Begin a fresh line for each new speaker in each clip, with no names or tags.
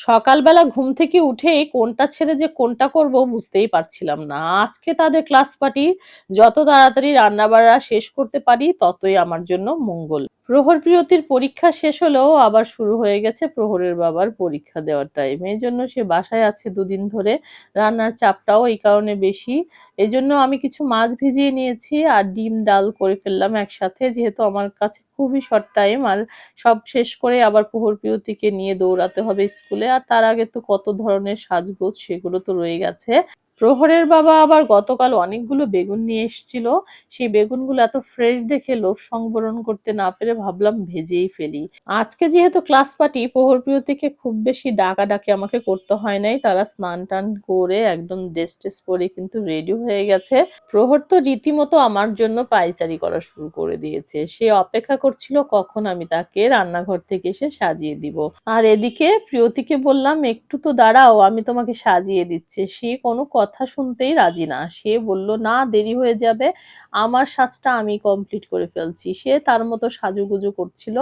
সকালবেলা ঘুম থেকে উঠেই কোনটা ছেড়ে যে কোনটা করব বুঝতেই পারছিলাম না। আজকে তাদের ক্লাস পার্টি, যত তাড়াতাড়ি রান্নাবাড়া শেষ করতে পারি, ততই আমার জন্য মঙ্গল। প্রহর প্রিয়তির পরীক্ষা শেষ হলেও আবার শুরু হয়ে গেছে প্রহরের বাবার পরীক্ষা দেওয়ার টাইম এই জন্য সে বাসায় আছে দুদিন ধরে। রান্নার চাপটাও এই কারণে বেশি। এই জন্য আমি কিছু মাছ ভিজিয়ে নিয়েছি আর ডিম ডাল করে ফেললাম একসাথে। যেহেতু আমার কাছে খুবই শর্ট টাইম আর সব শেষ করে আবার প্রহর প্রিয়তিকে নিয়ে দৌড়াতে হবে স্কুলে। আর তার আগে তো কত ধরনের সাজগোজ সেগুলো তো রয়ে গেছে। প্রহরের বাবা আবার গতকাল অনেকগুলো বেগুন নিয়ে এসেছিল। সেই বেগুনগুলো এত ফ্রেশ দেখে লোভ সংবরণ করতে না পেরে ভাবলাম ভেজেই ফেলি। আজকে যেহেতু ক্লাস পার্টি প্রহর প্রিয়তিকে খুব বেশি ডাকাডাকি আমাকে করতে হয় নাই। তারা স্নান টান করে একদম ড্রেস টেস পরে কিন্তু রেডি হয়ে গেছে। প্রহর তো রীতিমতো আমার জন্য পাইচারি করা শুরু করে দিয়েছে। সে অপেক্ষা করছিল কখন আমি তাকে রান্নাঘর থেকে এসে সাজিয়ে দিব। আর এদিকে প্রিয়তিকে বললাম, একটু তো দাঁড়াও, আমি তোমাকে সাজিয়ে দিচ্ছি। সে কোনো কথা শুনতেই রাজি না। সে বলল, না, দেরি হয়ে যাবে। আমার সাজটা আমি কমপ্লিট করে ফেলছি। সে তার মতো সাজুগুজু করছিল।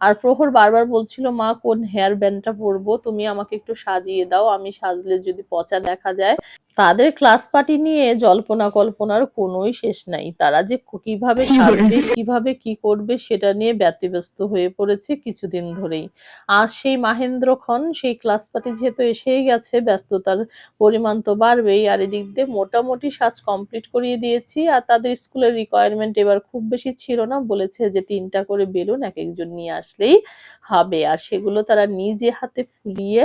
আর প্রহর বারবার বলছিল, মা, কোন হেয়ার ব্যান্ডটা পরবো? তুমি আমাকে একটু সাজিয়ে দাও। আমি সাজলে যদি পচা দেখা যায় তাদের ক্লাস পার্টি নিয়ে জল্পনা কল্পনার কোনোই শেষ নাই। তারা যে কীভাবে সাজবে কীভাবে কি করবে সেটা নিয়ে ব্যতিব্যস্ত হয়ে পড়েছে কিছুদিন ধরেই। আজ সেই মাহেন্দ্র খন সেই ক্লাস পার্টি যেহেতু এসেই গেছে ব্যস্ততার পরিমাণ তো বাড়বেই। আর এদিক দিয়ে মোটামুটি সাজ কমপ্লিট করিয়ে দিয়েছি। আর তাদের স্কুলের রিকোয়ারমেন্ট এবার খুব বেশি ছিল না। বলেছে যে তিনটা করে বেলুন এক একজন নিয়ে আসলেই হবে। আর সেগুলো তারা নিজে হাতে ফুলিয়ে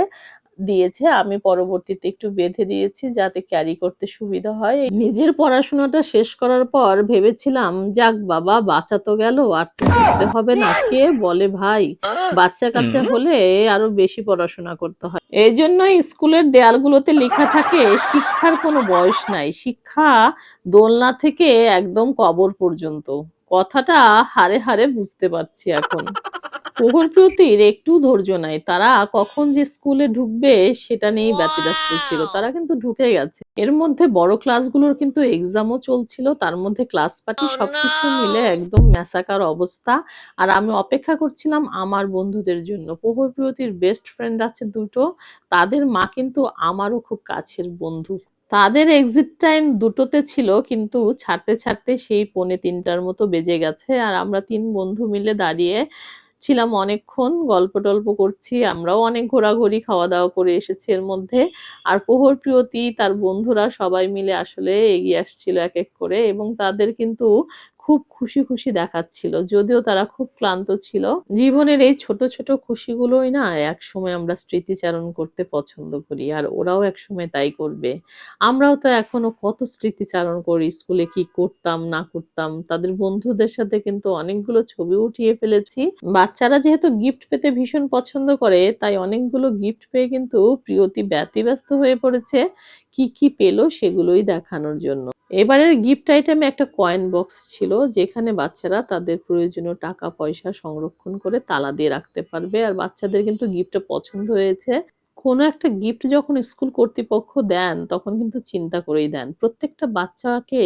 দিয়েছে আমি পরবর্তীতে একটু বেঁধে দিয়েছি যাতে ক্যারি করতে সুবিধা হয়। নিজের পড়াশোনাটা শেষ করার পর ভেবেছিলাম যাক বাবা বাঁচা তো গেল আর তো করতে হবে না। কে বলে ভাই? বাচ্চা কাচ্চা হলে আরও বেশি পড়াশোনা করতে হয়। এই জন্যই স্কুলের দেয়ালগুলোতে লেখা থাকে শিক্ষার কোনো বয়স নাই। শিক্ষা দোলনা থেকে একদম কবর পর্যন্ত। কথাটা হারে হারে বুঝতে পারছি এখন। প্রহর প্রতির একটু ধৈর্য নাই। তারা কখন যে স্কুলে ঢুকবে সেটা নিয়েই ব্যতিব্যস্ত ছিল। তারা কিন্তু ঢুকে গেছে। এর মধ্যে বড় ক্লাসগুলোর কিন্তু এক্সামও চলছিল। তার মধ্যে ক্লাস পার্টি সবকিছু মিলে একদম ম্যাসাকার অবস্থা। আর আমি অপেক্ষা করছিলাম আমার বন্ধুদের জন্য। প্রহর প্রিয়তির বেস্ট ফ্রেন্ড আছে দুটো। তাদের মা কিন্তু আমারও খুব কাছের বন্ধু। তাদের এক্সিট টাইম দুটোতে ছিল কিন্তু ছাড়তে ছাড়তে সেই পৌনে তিনটার মতো বেজে গেছে। আর আমরা তিন বন্ধু মিলে দাঁড়িয়ে ছিলাম অনেকক্ষণ, গল্প টল্প করছি, আমরাও অনেক ঘোরাঘুরি খাওয়া দাওয়া করে এসেছি এর মধ্যে। আর প্রহর প্রিয়তি, তার বন্ধুরা সবাই মিলে আসলে এগিয়ে আসছিল এক এক করে এবং তাদের কিন্তু খুব খুশি খুশি দেখাচ্ছিল, যদিও তারা খুব ক্লান্ত ছিল। জীবনের এই ছোট ছোট খুশিগুলোই না এক সময় আমরা স্মৃতিচারণ করতে পছন্দ করি, আর ওরাও এক সময় তাই করবে। আমরাও তো এখনও কত স্মৃতিচারণ করি, স্কুলে কি করতাম, না করতাম, তাদের বন্ধুদের সাথে কিন্তু অনেকগুলো ছবি উঠিয়ে ফেলেছি। বাচ্চারা যেহেতু গিফট পেতে ভীষণ পছন্দ করে, তাই অনেকগুলো গিফট পেয়ে কিন্তু প্রিয়তি ব্যতিব্যস্ত হয়ে পড়েছে। কি কি পেল সেগুলোই দেখানোর জন্য। এবারের গিফট আইটেমে একটা কয়েন বক্স ছিল, যেখানে বাচ্চারা তাদের প্রয়োজনীয় টাকা, পয়সা সংরক্ষণ করে তালা দিয়ে রাখতে পারবে। আর বাচ্চাদের কিন্তু গিফটটা পছন্দ হয়েছে। কোনো একটা গিফট যখন স্কুল কর্তৃপক্ষ দেন, তখন কিন্তু চিন্তা করেই দেন। প্রত্যেকটা বাচ্চাকে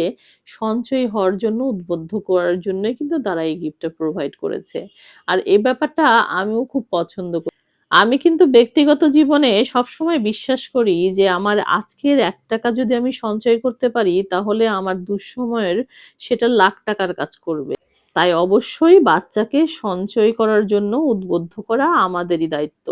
সঞ্চয় হওয়ার জন্য, উদ্বুদ্ধ করার জন্যই কিন্তু তারা এই গিফটটা প্রোভাইড করেছে। আর এই ব্যাপারটা আমিও খুব পছন্দ করি। আমি কিন্তু ব্যক্তিগত জীবনে সবসময় বিশ্বাস করি যে আমার আজকের এক টাকা যদি আমি সঞ্চয় করতে পারি, তাহলে আমার দুঃসময়ের সেটা লাখ টাকার কাজ করবে। তাই অবশ্যই বাচ্চাকে সঞ্চয় করার জন্য উদ্বুদ্ধ করা আমাদেরই দায়িত্ব।